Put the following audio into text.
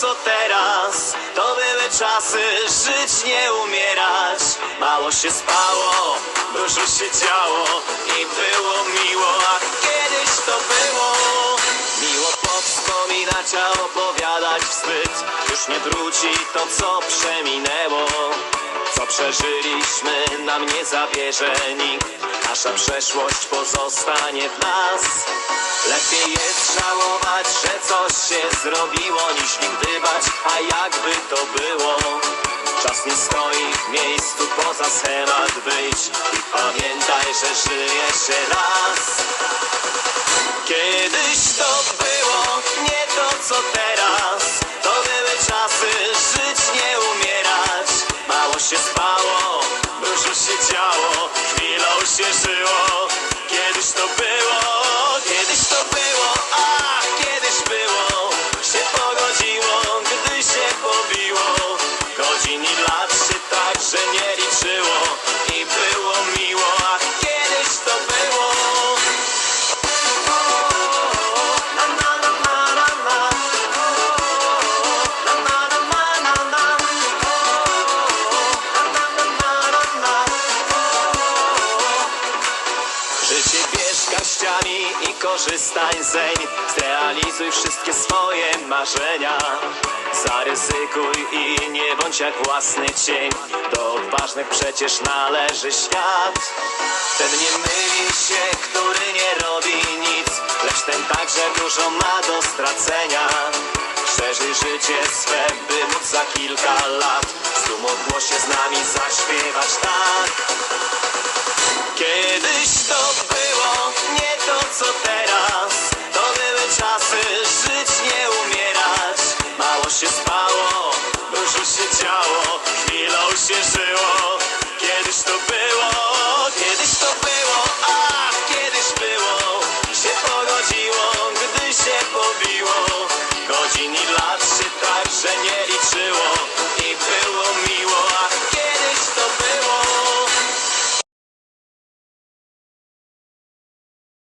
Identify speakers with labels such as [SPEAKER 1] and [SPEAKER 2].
[SPEAKER 1] co teraz? To były czasy żyć, nie umierać. Mało się spało, dużo się działo I było miło, a kiedyś to było. Miło powspominać, a opowiadać wstyd. Już nie wróci to, co przeminęło. Co przeżyliśmy, nam nie zabierze nikt. Nasza przeszłość pozostanie w nas. Lepiej jest żałować, że coś się zrobiło Niż to było. Czas nie stoi w miejscu, poza schemat wyjdź I pamiętaj, że żyjesz raz. Kiedyś to było nie to co teraz. To były czasy żyć nie umierać. Mało się spało, dużo się działo Chwilą się żyło Życie bierz garściami i korzystaj zeń Zrealizuj wszystkie swoje marzenia. Zaryzykuj i nie bądź jak własny cień. Do odważnych przecież należy świat. Ten nie myli się, który nie robi nic Lecz ten także dużo ma do stracenia. Przeżyj życie swe, by móc za kilka lat Z dumą głosie z nami zaśpiewać tak się spało, dużo się działo Chwilą się żyło. Kiedyś to było, kiedyś to było